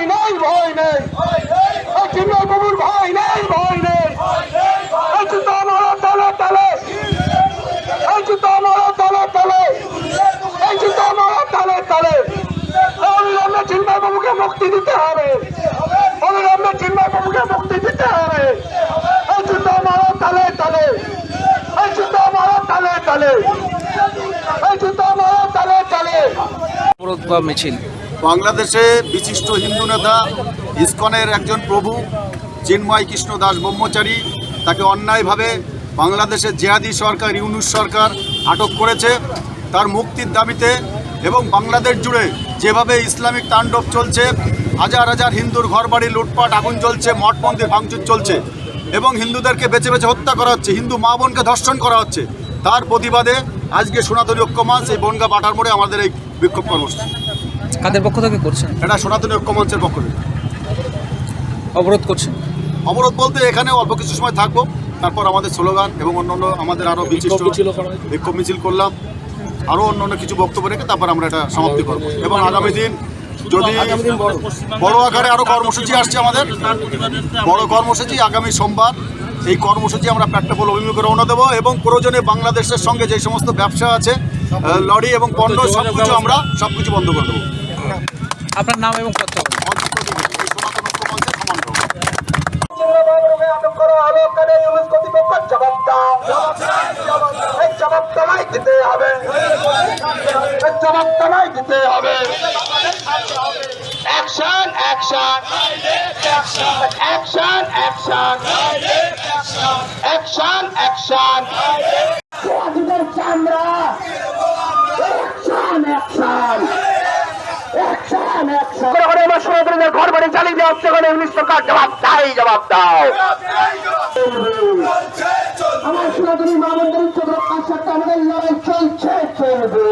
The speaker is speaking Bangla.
ভয় নেই ভয় নেই। চিন্ময় বাবুর ভয় নেই ভয় নেই। এই জুতো মারো তলে তলে। এই জুতো মারো তলে তলে। এই জুতো মারো তলে। তলে মুক্তি দিতে হবে। অবিলম্বে চিন্ময় বাবুকে মুক্তি দিতে হবে। এই জুতো মারো তলে তলে। এই জুতো মারো তলে তলে। এই জুতো মারো তলে তলে। অবরোধ বা মিছিল। বাংলাদেশে বিশিষ্ট হিন্দু নেতা, ইস্কনের একজন প্রভু, চিন্ময় কৃষ্ণ দাস ব্রহ্মচারী, তাকে অন্যায়ভাবে বাংলাদেশের জেহাদি সরকার, ইউনুস সরকার আটক করেছে। তার মুক্তির দাবিতে এবং বাংলাদেশ জুড়ে যেভাবে ইসলামিক তাণ্ডব চলছে, হাজার হাজার হিন্দুর ঘরবাড়ি, লুটপাট, আগুন জ্বলছে, মঠ মন্দির ভাঙচুর চলছে এবং হিন্দুদেরকে বেছে বেছে হত্যা করা হচ্ছে, হিন্দু মা বোনকে ধর্ষণ করা হচ্ছে। তার প্রতিবাদে আজকে সনাতনী ঐক্যমাস এই বনগা বাটার মোড়ে আমাদের এই বিক্ষোভ কর্মসূচি। কাদের পক্ষ থেকে করছেন? এটা সনাতনী ঐক্যমঞ্চের পক্ষ থেকে। অবরোধ করছেন? অবরোধ বলতে এখানে অল্প কিছু সময় থাকব। তারপর আমাদের স্লোগান এবং অন্যান্য আমাদের আরও বিশিষ্ট বিক্ষোভ মিছিল করলাম। আরও অন্যান্য কিছু বক্তব্য রেখে তারপর আমরা এটা সমাপ্তি করব। এবং আগামী দিন যদি বড় আকারে আরও কর্মসূচি আসছে আমাদের বড় কর্মসূচি আগামী সোমবার। এই কর্মসূচি আমরা পেট্রোপল অভিমুখে রওনা দেবো এবং প্রয়োজনে বাংলাদেশের সঙ্গে যে সমস্ত ব্যবসা আছে লরি এবং পণ্য সব কিছু আমরা সব কিছু বন্ধ করে দেবো। আপনার নাম এবং দিতে হবে এই জবাব তোমায় দিতে হবে action action action action action action আজিদের চামড়া অ্যাকশন অ্যাকশন অ্যাকশন অ্যাকশন করে করে আমার সনাতনীদের ঘর বাড়ি চালিয়ে দেওয়া হচ্ছে করে উনিশ সরকার জবাব দাই জবাব দাও। আমার সনাতনী মা মন্দির আমাদের লড়াই চলছে, চলবে।